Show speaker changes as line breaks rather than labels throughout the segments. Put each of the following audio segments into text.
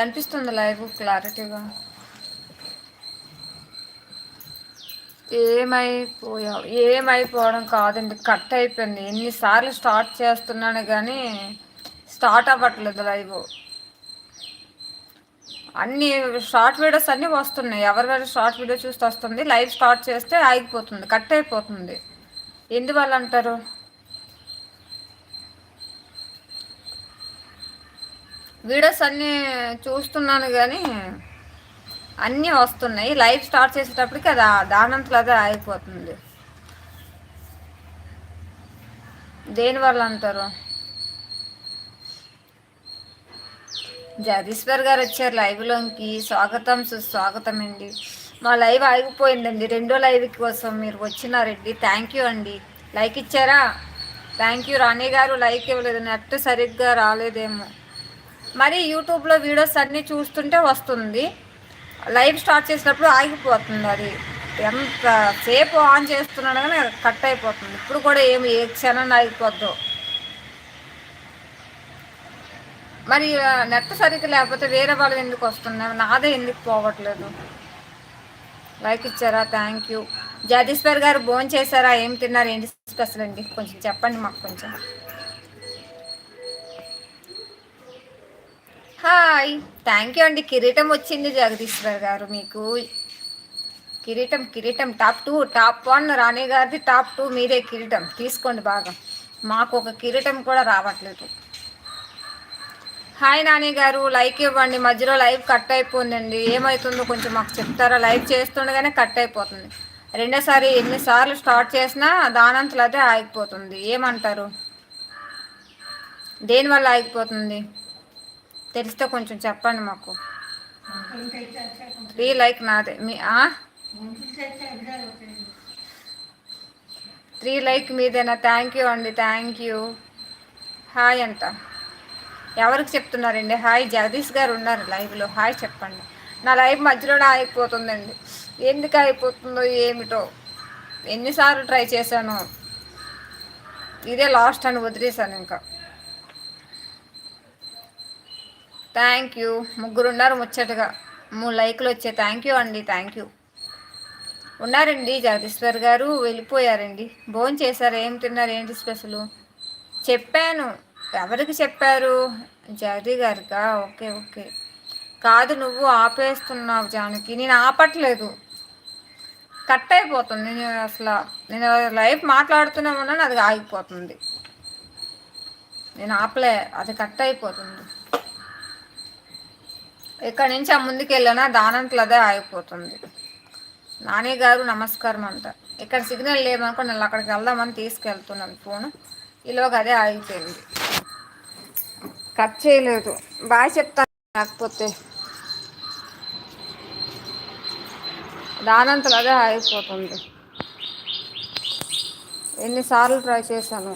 కనిపిస్తుంది లైవ్ క్లారిటీగా. ఏమైపోయావు ఏమైపోవడం కాదండి. కట్ అయిపోయింది. ఎన్నిసార్లు స్టార్ట్ చేస్తున్నాను కానీ స్టార్ట్ అవ్వట్లేదు లైవ్. అన్ని షార్ట్ వీడియోస్ అన్నీ వస్తున్నాయి. ఎవరి షార్ట్ వీడియో చూస్తే వస్తుంది. లైవ్ స్టార్ట్ చేస్తే ఆగిపోతుంది. కట్ అయిపోతుంది. ఎందువల్ల అంటారు వీడియోస్ అన్నీ చూస్తున్నాను కానీ అన్నీ వస్తున్నాయి. లైవ్ స్టార్ట్ చేసేటప్పటికి అది దానంతలో అదే ఆగిపోతుంది. దేనివల్ల అంటారు? జగదీశ్వర్ గారు వచ్చారు లైవ్లోకి. స్వాగతం సుస్వాగతం అండి. మా లైవ్ ఆగిపోయిందండి. రెండో లైవ్ కోసం మీరు వచ్చినారండి. థ్యాంక్ యూ అండి. లైక్ ఇచ్చారా? Thank you. రాణి గారు లైక్ ఇవ్వలేదు. నెట్ సరిగ్గా రాలేదేమో. మరి యూట్యూబ్లో వీడియోస్ అన్నీ చూస్తుంటే వస్తుంది. లైవ్ స్టార్ట్ చేసినప్పుడు ఆగిపోతుంది అది. ఎంత సేపు ఆన్ చేస్తున్నాడు కానీ కట్ అయిపోతుంది. ఇప్పుడు కూడా ఏమి ఏ క్షణం ఆగిపోద్దు. మరి నెట్ సరిగ్గా లేకపోతే వేరే వాళ్ళు ఎందుకు వస్తున్నాయి నాదే ఎందుకు పోవట్లేదు? లైక్ ఇచ్చారా? Thank you. జగదీశ్వర్ గారు భోజనం చేశారా ఏం తిన్నారు? ఏంటి స్పెషల్ అండి? కొంచెం చెప్పండి మాకు కొంచెం. హాయ్. థ్యాంక్ యూ అండి. కిరీటం వచ్చింది జగదీశ్వర్ గారు మీకు. కిరీటం కిరీటం top two top one Rani గారిది టాప్ టూ మీదే కిరీటం. తీసుకోండి బాగా. మాకు ఒక కిరీటం కూడా రావట్లేదు. హాయ్ నాని గారు లైక్ ఇవ్వండి. మధ్యలో లైవ్ కట్ అయిపోయిందండి. ఏమవుతుందో కొంచెం మాకు చెప్తారా? లైవ్ చేస్తుండగానే కట్ అయిపోతుంది. రెండోసారి ఎన్నిసార్లు స్టార్ట్ చేసినా దానంతలో అదే ఆగిపోతుంది. ఏమంటారు? దేనివల్ల ఆగిపోతుంది? తెలిస్తే కొంచెం చెప్పండి మాకు. త్రీ లైక్ నాదే. మీ త్రీ లైక్ మీదేనా? థ్యాంక్ యూ అండి థ్యాంక్ యూ. హాయ్ అంట. ఎవరికి చెప్తున్నారండి? హాయ్ జగదీష్ గారు ఉన్నారు లైవ్లో. హాయ్ చెప్పండి. నా లైఫ్ మధ్యలోనే అయిపోతుందండి ఎందుకు అయిపోతుందో ఏమిటో. ఎన్నిసార్లు ట్రై చేశాను. ఇదే లాస్ట్ అని వదిలేశాను ఇంకా. Thank you. ముగ్గురు ఉన్నారు ముచ్చటగా. మూడు లైక్లు వచ్చాయి. థ్యాంక్ యూ అండి. Thank you. ఉన్నారండి జగదీశ్వర్ గారు. వెళ్ళిపోయారండి. భోజనం చేశారు. ఏం తిన్నారు? ఏంటి స్పెషల్? చెప్పాను. ఎవరికి చెప్పారు? జగదీ గారికా? Okay okay. కాదు నువ్వు ఆపేస్తున్నావు జానకి. నేను ఆపట్లేదు. కట్ అయిపోతుంది. నేను అసలు నేను లైఫ్ మాట్లాడుతూనే ఉన్నాను అది ఆగిపోతుంది. నేను ఆపలే. అది కట్ అయిపోతుంది. ఇక్కడి నుంచి ఆ ముందుకు వెళ్ళినా దానంతలో అదే ఆగిపోతుంది. నాని గారు నమస్కారం అంట. ఇక్కడ సిగ్నల్ లేదనుకో నేను అక్కడికి వెళ్దామని తీసుకెళ్తున్నాను ఫోన్. ఈలోగా అదే ఆగిపోయింది. కట్ చేయలేదు. బాగా చెప్తాను లేకపోతే దానంతలో అదే ఆగిపోతుంది. ఎన్నిసార్లు ట్రై చేశాను.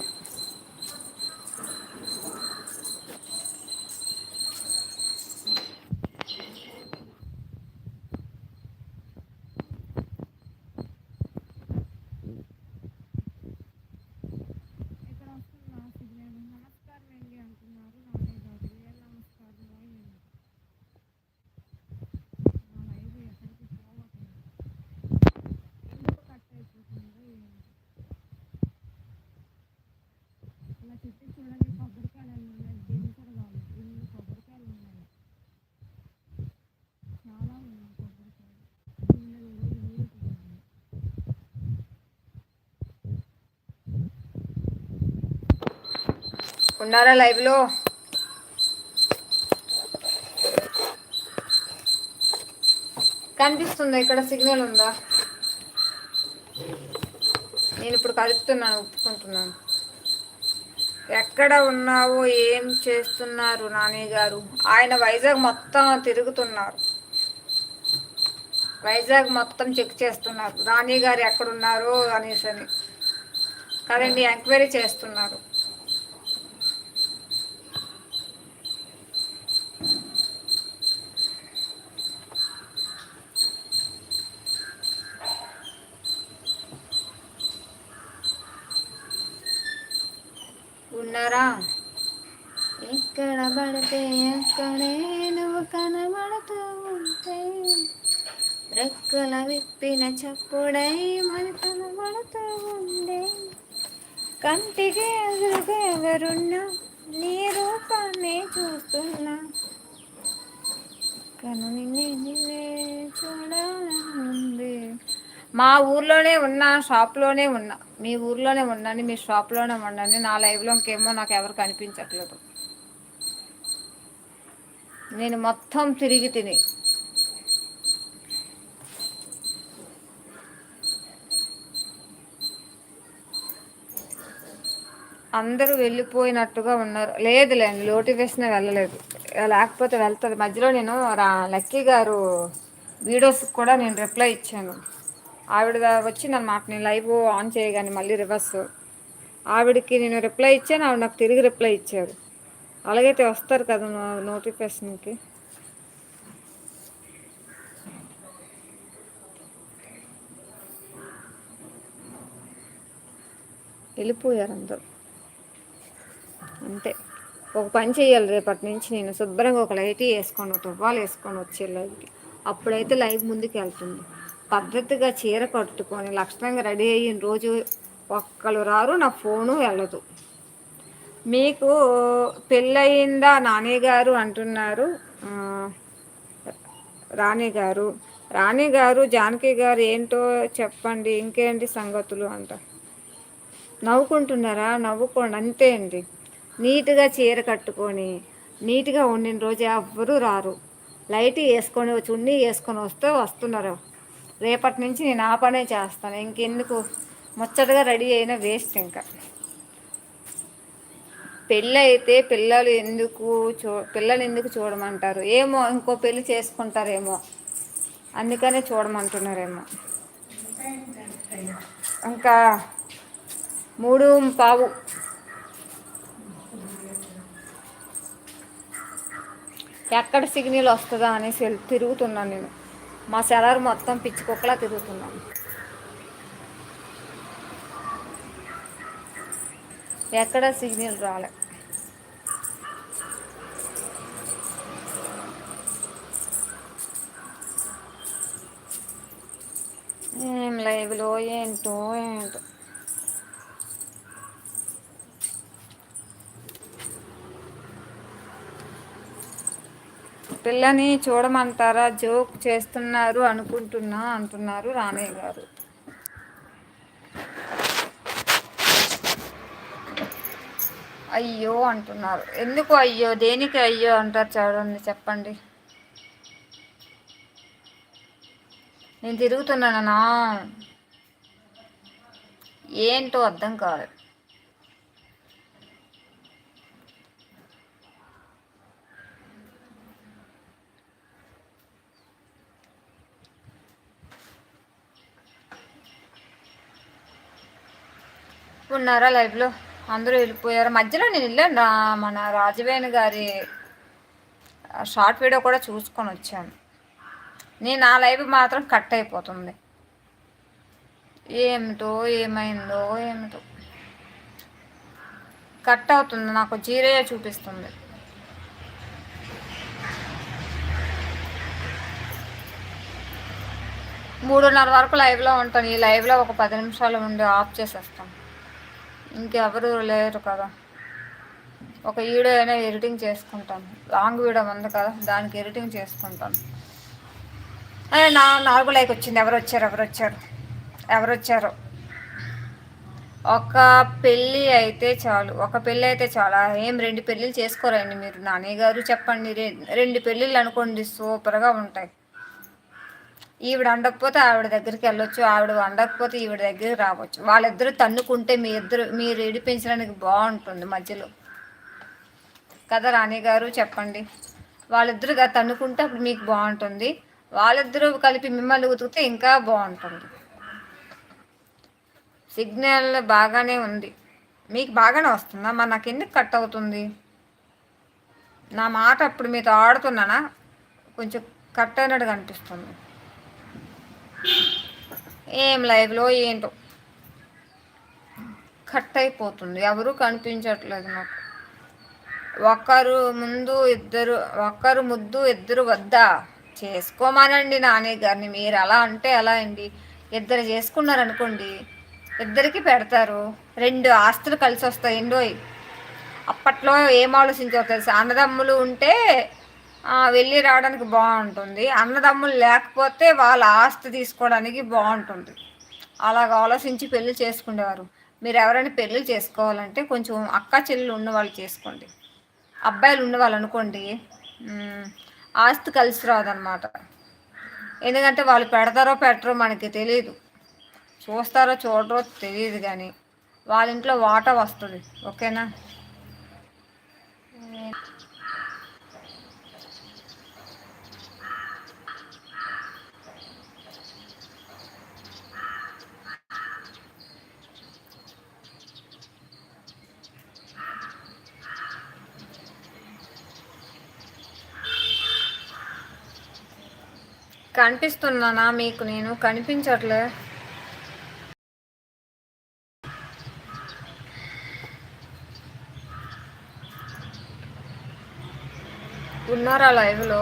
ఉన్నారా లైవ్లో కనిపిస్తుందా? ఇక్కడ సిగ్నల్ ఉందా? నేను ఇప్పుడు కలుపుతున్నాను ఒప్పుకుంటున్నాను. ఎక్కడ ఉన్నావో ఏం చేస్తున్నారు నాని గారు? ఆయన వైజాగ్ మొత్తం తిరుగుతున్నారు. వైజాగ్ మొత్తం చెక్ చేస్తున్నారు. రాణి గారు ఎక్కడున్నారో అనేసి అని కదండి ఎంక్వైరీ చేస్తున్నారు ఉన్నారా ఉంటే అక్కడే నువ్వు కనబడుతూ ఉంటే రెక్కల విప్పిన చప్పుడై మన కనబడుతూ ఉండే. కంటికి ఎదురుగా ఎవరున్నా నీ రూపాన్ని చూస్తున్నా. కను నిన్నే చూడాలనుంది. మా ఊర్లోనే ఉన్నా షాప్లోనే ఉన్నా. మీ ఊర్లోనే ఉన్నాను మీ షాప్లోనే ఉన్నాను నా లైవ్లో ఇంకేమో నాకు ఎవరు కనిపించట్లేదు. నేను మొత్తం తిరిగి తిని. అందరూ వెళ్ళిపోయినట్టుగా ఉన్నారు. లేదులేండి నోటిఫికేషన్ వెళ్ళలేదు. లేకపోతే వెళ్తుంది. మధ్యలో నేను రా లక్కీ గారు వీడియోస్ కూడా నేను రిప్లై ఇచ్చాను. ఆవిడ వచ్చి నన్ను నేను లైవ్ ఆన్ చేయగానే మళ్ళీ రివర్స్. ఆవిడకి నేను రిప్లై ఇచ్చాను ఆవిడ నాకు తిరిగి రిప్లై ఇచ్చారు. అలాగైతే వస్తారు కదా నోటిఫికేషన్కి. వెళ్ళిపోయారు అందరు. అంతే. ఒక పని చేయాలి రేపటి నుంచి నేను శుభ్రంగా ఒక లైట్ వేసుకొని తువ్వాలు వేసుకొని వచ్చే లైట్ అప్పుడైతే లైవ్ ముందుకు వెళ్తుంది. పద్ధతిగా చీర కట్టుకొని లక్షణంగా రెడీ అయిన రోజు ఒక్కరు రారు నా ఫోను వెళ్ళదు. మీకు పెళ్ళయిందా నాని గారు అంటున్నారు. రాణి గారు. రాణి గారు జానకి గారు ఏంటో చెప్పండి. ఇంకేంటి సంగతులు అంట. నవ్వుకుంటున్నారా? నవ్వుకోండి. అంతే అండి. నీట్గా చీర కట్టుకొని నీట్గా ఉండిన రోజు ఎవ్వరూ రారు. లైట్ వేసుకొని చున్నీ వేసుకొని వస్తే వస్తున్నారు. రేపటి నుంచి నేను ఆ పనే చేస్తాను. ఇంకెందుకు? ముచ్చటగా రెడీ అయినా వేస్ట్ ఇంకా. పెళ్ళి అయితే పిల్లలు ఎందుకు చూ పిల్లలు ఎందుకు చూడమంటారు? ఏమో ఇంకో పెళ్ళి చేసుకుంటారేమో. అందుకనే చూడమంటున్నారేమో. ఇంకా మూడు పావు. ఎక్కడ సిగ్నల్ వస్తుందా అనేసి తిరుగుతున్నాను నేను. మా సెలర్ మొత్తం పిచ్చి కుక్కలా తిరుగుతున్నాను. ఎక్కడ సిగ్నల్ రాలే. ఏం లైవ్లో ఏంటో ఏంటో. పిల్లని చూడమంటారా? జోక్ చేస్తున్నారు అనుకుంటున్నా అంటున్నారు రానయ్య గారు. అయ్యో అంటున్నారు. ఎందుకు అయ్యో? దేనికి అయ్యో అంటారు చూడండి చెప్పండి. నేను తిరుగుతున్నానా ఏంటో అర్థం కాదు. ఉన్నారా లైవ్లో అందరూ వెళ్ళిపోయారు. మధ్యలో నేను వెళ్ళాను. మన రాజవేణి గారి షార్ట్ వీడియో కూడా చూసుకొని వచ్చాను. నేను నా లైవ్ మాత్రం కట్ అయిపోతుంది. ఏమిటో ఏమైందో ఏమిటో. కట్ అవుతుంది. నాకు జీరో చూపిస్తుంది. మూడున్నర వరకు లైవ్లో ఉంటాను. ఈ లైవ్లో ఒక పది నిమిషాలు ఉండి ఆఫ్ చేసేస్తాను. ఇంకెవరు లేరు కదా. ఒక వీడియో అయినా ఎడిటింగ్ చేసుకుంటాను. లాంగ్ వీడియో ఉంది కదా దానికి ఎడిటింగ్ చేసుకుంటాను. నా నాలుగు లైక్ వచ్చింది. ఎవరు వచ్చారు? ఎవరు వచ్చారు? ఎవరు వచ్చారు? ఒక పెళ్ళి అయితే చాలు. ఒక పెళ్ళి అయితే చాలా. ఏం రెండు పెళ్ళిళ్ళు చేసుకోరండి మీరు. నాన్నగారు చెప్పండి. రెండు పెళ్ళిళ్ళు అనుకోండి సూపర్గా ఉంటాయి. ఈవిడ వండకపోతే ఆవిడ దగ్గరికి వెళ్ళొచ్చు ఆవిడ వండకపోతే ఈవిడ దగ్గరికి రావచ్చు. వాళ్ళిద్దరూ తన్నుకుంటే మీ ఇద్దరు మీరు ఏడిపించడానికి బాగుంటుంది మధ్యలో. కదా రాణి గారు చెప్పండి. వాళ్ళిద్దరు తన్నుకుంటే అప్పుడు మీకు బాగుంటుంది. వాళ్ళిద్దరూ కలిపి మిమ్మల్ని ఉతికితే ఇంకా బాగుంటుంది. సిగ్నల్ బాగానే ఉంది. మీకు బాగానే వస్తుందా? మరి నాకు ఎందుకు కట్ అవుతుంది? నా మాట అప్పుడు మీతో ఆడుతున్నానా? కొంచెం కట్ అయినట్టుగా అనిపిస్తుంది. ఏం లైవ్లో ఏంటో. కట్ అయిపోతుంది ఎవరు కనిపించట్లేదు నాకు. ఒకరు ముందు ఇద్దరు ఒకరు ముద్దు ఇద్దరు వద్దా? చేసుకోమానండి నానే గారిని. మీరు అలా అంటే ఎలా అండి? ఇద్దరు చేసుకున్నారనుకోండి ఇద్దరికి పెడతారు. రెండు ఆస్తులు కలిసి వస్తాయి ఎండోయ్ అప్పట్లో ఏం ఆలోచించో తెలుసు? అన్నదమ్ములు ఉంటే వెళ్ళి రావడానికి బాగుంటుంది. అన్నదమ్ములు లేకపోతే వాళ్ళ ఆస్తి తీసుకోవడానికి బాగుంటుంది. అలాగ ఆలోచించి పెళ్ళి చేసుకునేవారు. మీరు ఎవరైనా పెళ్ళి చేసుకోవాలంటే కొంచెం అక్క చెల్లెలు ఉన్న వాళ్ళు చేసుకోండి. అబ్బాయిలు ఉన్నవాళ్ళు అనుకోండి ఆస్తి కలిసి రాదనమాట ఎందుకంటే వాళ్ళు పెడతారో పెట్టరో మనకి తెలియదు చూస్తారో చూడరో తెలియదు కానీ వాళ్ళ ఇంట్లో వాటా వస్తుంది. ఓకేనా? కనిపిస్తున్నానా మీకు? నేను కనిపించట్లే. ఉన్నారా లైవ్లో?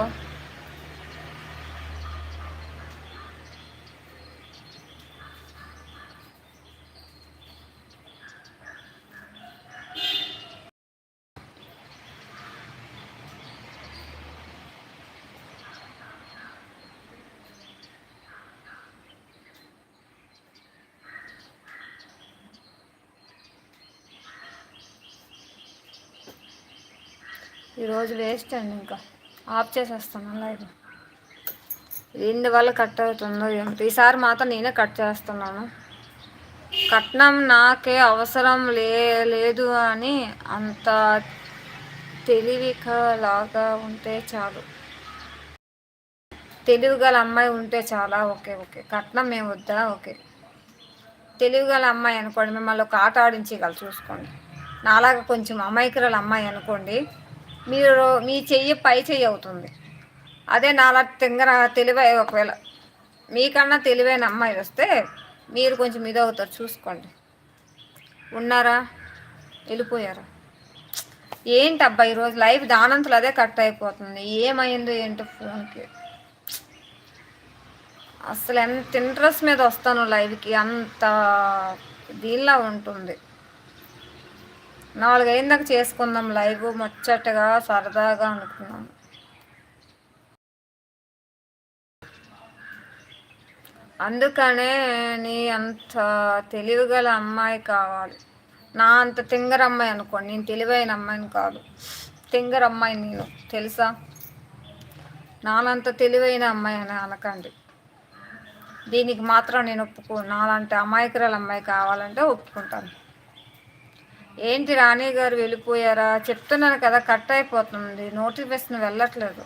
ఈరోజు వేస్ట్ అండి ఇంకా. ఆఫ్ చేసేస్తాను లైవ్ వల్ల కట్ అవుతుందో ఏమిటి ఈసారి మాత్రం నేనే కట్ చేస్తున్నాను. కట్నం నాకే అవసరం లే లేదు అని అంత తెలివికలాగా ఉంటే చాలు. తెలివి గల అమ్మాయి ఉంటే చాలా ఓకే ఓకే. కట్నం మేము వద్దా? ఓకే. తెలివి గల అమ్మాయి అనుకోండి మిమ్మల్ని ఒక ఆట ఆడించగల చూసుకోండి. నాలాగా కొంచెం అమాయకురాల అమ్మాయి అనుకోండి మీరు మీ చెయ్యి పై చెయ్యి అవుతుంది. అదే నాలా తింగర తెలివై ఒకవేళ మీకన్నా తెలివైన అమ్మాయి వస్తే మీరు కొంచెం ఇది అవుతారు చూసుకోండి. ఉన్నారా? వెళ్ళిపోయారా? ఏంటి అబ్బా ఈరోజు లైఫ్ దానంతలు అదే కట్ అయిపోతుంది. ఏమైందో ఏంటో ఫోన్కి. అసలు ఎంత ఇంట్రెస్ట్ మీద వస్తాను లైవ్కి అంత దీనిలా ఉంటుంది. నాలుగైందాక చేసుకుందాం లైవ్ ముచ్చటగా సరదాగా అనుకున్నాను అందుకనే నీ అంత తెలివిగల అమ్మాయి కావాలి. నా అంత తింగర అమ్మాయి అనుకోండి నేను తెలివైన అమ్మాయిని కాదు. తింగర అమ్మాయి నేను తెలుసా? నానంత తెలివైన అమ్మాయి అని అనకండి. దీనికి మాత్రం నేను ఒప్పుకో నాలంటే అమాయకురాల అమ్మాయి కావాలంటే ఒప్పుకుంటాను. ఏంటి రాణి గారు వెళ్ళిపోయారా? చెప్తున్నాను కదా కట్ అయిపోతుంది. నోటిఫికేషన్ వెళ్ళట్లేదు.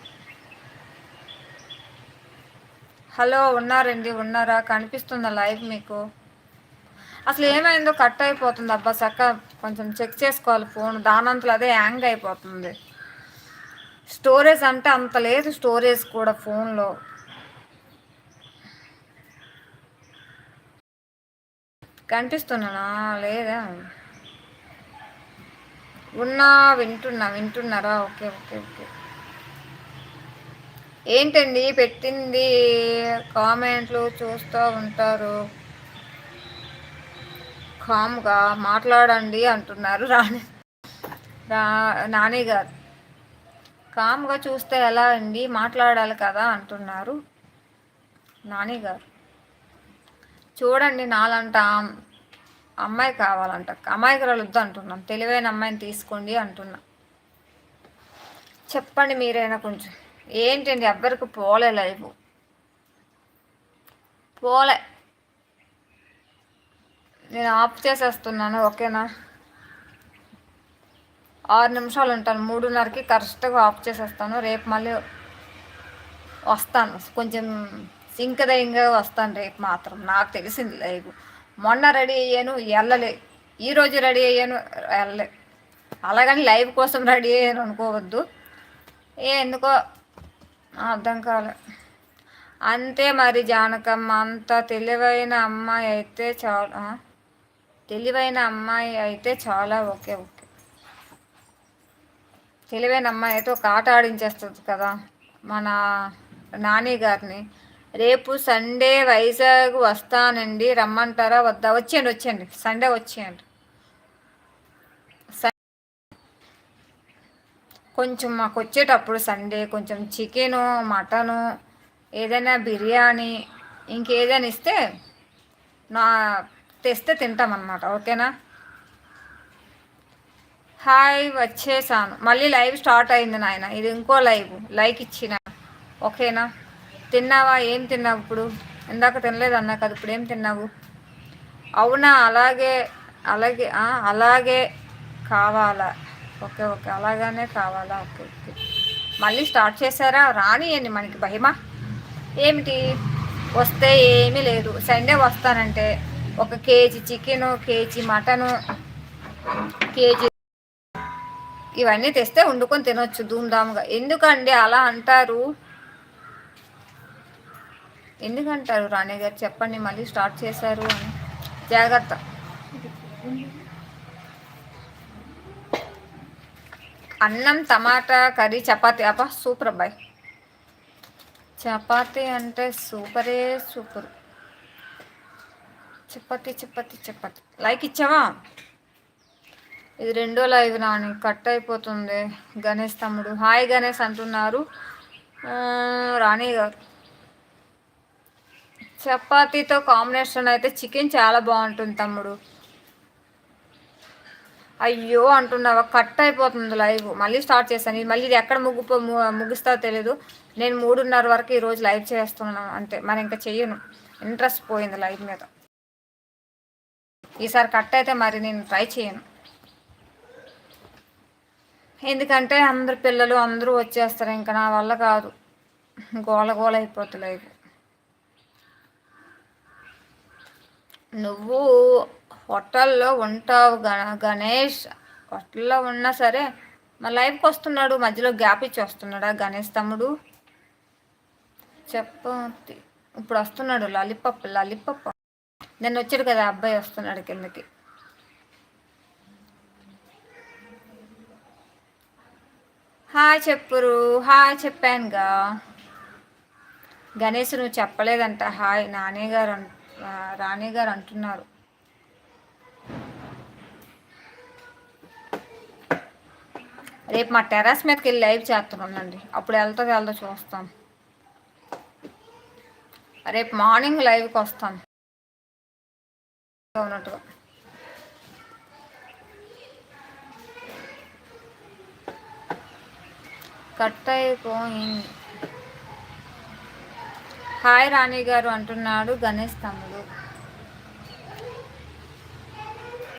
హలో ఉన్నారండి ఉన్నారా? కనిపిస్తుందా లైవ్ మీకు? అసలు ఏమైందో కట్ అయిపోతుంది. అబ్బా చక్క కొంచెం చెక్ చేసుకోవాలి ఫోన్. దానంతలో అదే హ్యాంగ్ అయిపోతుంది. స్టోరేజ్ అంటే అంత లేదు స్టోరేజ్ కూడా ఫోన్లో. కనిపిస్తున్నానా? లేదా? ఉన్నా వింటున్నా వింటున్నారా? Okay okay okay. ఏంటండి? పెట్టింది కామెంట్లు చూస్తూ ఉంటారు. కామ్గా మాట్లాడండి అంటున్నారు రాణి. రా నాని గారు. కామ్గా చూస్తే ఎలా అండి? మాట్లాడాలి కదా అంటున్నారు నాని గారు. చూడండి నాలంటాం. అమ్మాయి కావాలంట అమ్మాయికి వద్దు అంటున్నాం తెలివైన అమ్మాయిని తీసుకోండి అంటున్నా. చెప్పండి మీరైనా కొంచెం. ఏంటండి? ఎవ్వరికి పోలే లైఫ్. పోలే. నేను ఆఫ్ చేసేస్తున్నాను ఓకేనా? ఆరు నిమిషాలు ఉంటాను. మూడున్నరకి కరెక్ట్గా ఆఫ్ చేసేస్తాను. రేపు మళ్ళీ వస్తాను. కొంచెం సింకదయంగా వస్తాను రేపు మాత్రం. నాకు తెలిసింది లైవ్ మొన్న రెడీ అయ్యాను వెళ్ళలే ఈరోజు రెడీ అయ్యాను వెళ్ళలే అలాగని లైవ్ కోసం రెడీ అయ్యాను అనుకోవద్దు. ఏ ఎందుకో అర్థం కాలే. అంతే మరి జానకమ్మ అంత తెలివైన అమ్మాయి అయితే చాలా తెలివైన అమ్మాయి అయితే చాలా ఓకే ఓకే. తెలివైన అమ్మాయి అయితే ఒక ఆట ఆడించేస్తుంది కదా మన నాని గారిని. రేపు సండే వైజాగ్ వస్తానండి. రమ్మంటారా? వద్దా? వచ్చేయండి వచ్చేయండి. సండే వచ్చేయండి. కొంచెం మాకు వచ్చేటప్పుడు సండే కొంచెం చికెను మటను ఏదైనా బిర్యానీ ఇంకేదైనా ఇస్తే నా తెస్తే తింటామన్నమాట. ఓకేనా? హాయ్ వచ్చేసాను. మళ్ళీ లైవ్ స్టార్ట్ అయింది నాయన. ఇది ఇంకో లైవ్. లైక్ ఇచ్చిన. ఓకేనా? తిన్నావా? ఏం తిన్నావు ఇప్పుడు? ఇందాక తినలేదు అన్నా కదా ఇప్పుడు ఏం తిన్నావు? అవునా అలాగే అలాగే అలాగే కావాలా? ఓకే ఓకే అలాగానే కావాలా? Okay okay. మళ్ళీ స్టార్ట్ చేశారా? రానియండి మనకి భయమా ఏమిటి? వస్తే ఏమీ లేదు. సండే వస్తానంటే ఒక KG chicken KG mutton KG ఇవన్నీ తెస్తే వండుకొని తినొచ్చు ధూమ్ధామ్గా. ఎందుకండి అలా అంటారు? ఎందుకంటారు రాణి గారు? చెప్పండి మళ్ళీ స్టార్ట్ చేశారు అని. జాగ్రత్త. అన్నం టమాటా కర్రీ చపాతి. అబ్బా సూపర్ అబ్బాయి. చపాతి అంటే సూపరే సూపర్. చపాతి చపాతి చపాతి. లైక్ ఇచ్చావా? ఇది రెండో లైవ్ నాని కట్ అయిపోతుంది. గణేష్ తమ్ముడు. హాయ్ గణేష్ అంటున్నారు. రాణి గారు. చపాతీతో కాంబినేషన్ అయితే చికెన్ చాలా బాగుంటుంది తమ్ముడు. అయ్యో అంటున్నావా కట్ అయిపోతుంది లైవ్. మళ్ళీ స్టార్ట్ చేశాను. మళ్ళీ ఇది ఎక్కడ ముగ్గుపో ముగిస్తా తెలియదు నేను మూడున్నర వరకు ఈరోజు లైవ్ చేస్తున్నాను అంతే. మరి ఇంకా చెయ్యను. ఇంట్రెస్ట్ పోయింది లైవ్ మీద. ఈసారి కట్ అయితే మరి నేను ట్రై చేయను. ఎందుకంటే అందరు పిల్లలు అందరూ వచ్చేస్తారు. ఇంకా నా వల్ల కాదు. గోల గోల అయిపోతుంది లైవ్. నువ్వు హోటల్లో ఉంటావు గణేష్. హోటల్లో ఉన్నా సరే మా లైఫ్కి వస్తున్నాడు. మధ్యలో గ్యాప్ ఇచ్చి వస్తున్నాడా గణేష్ తమ్ముడు? చెప్ప ఇప్పుడు వస్తున్నాడు లాలిపప్ లాలిపప్. నేను వచ్చాడు కదా అబ్బాయి వస్తున్నాడు కిందకి. హాయ్ చెప్పురు. హాయ్ చెప్పానుగా. గణేష్ నువ్వు చెప్పలేదంట. హాయ్ నాని గారు రాణి గారు అంటున్నారు. రేపు మా టెర్రస్ మీదకి వెళ్ళి లైవ్ చేస్తున్నానండి అప్పుడు వెళ్తుంది వెళ్తా చూస్తాం. రేపు మార్నింగ్ లైవ్కి వస్తాను ఉన్నట్టుగా కట్ అయిపోయింది. హాయ్ రాణి గారు అంటున్నాడు గణేష్ తమ్ముడు.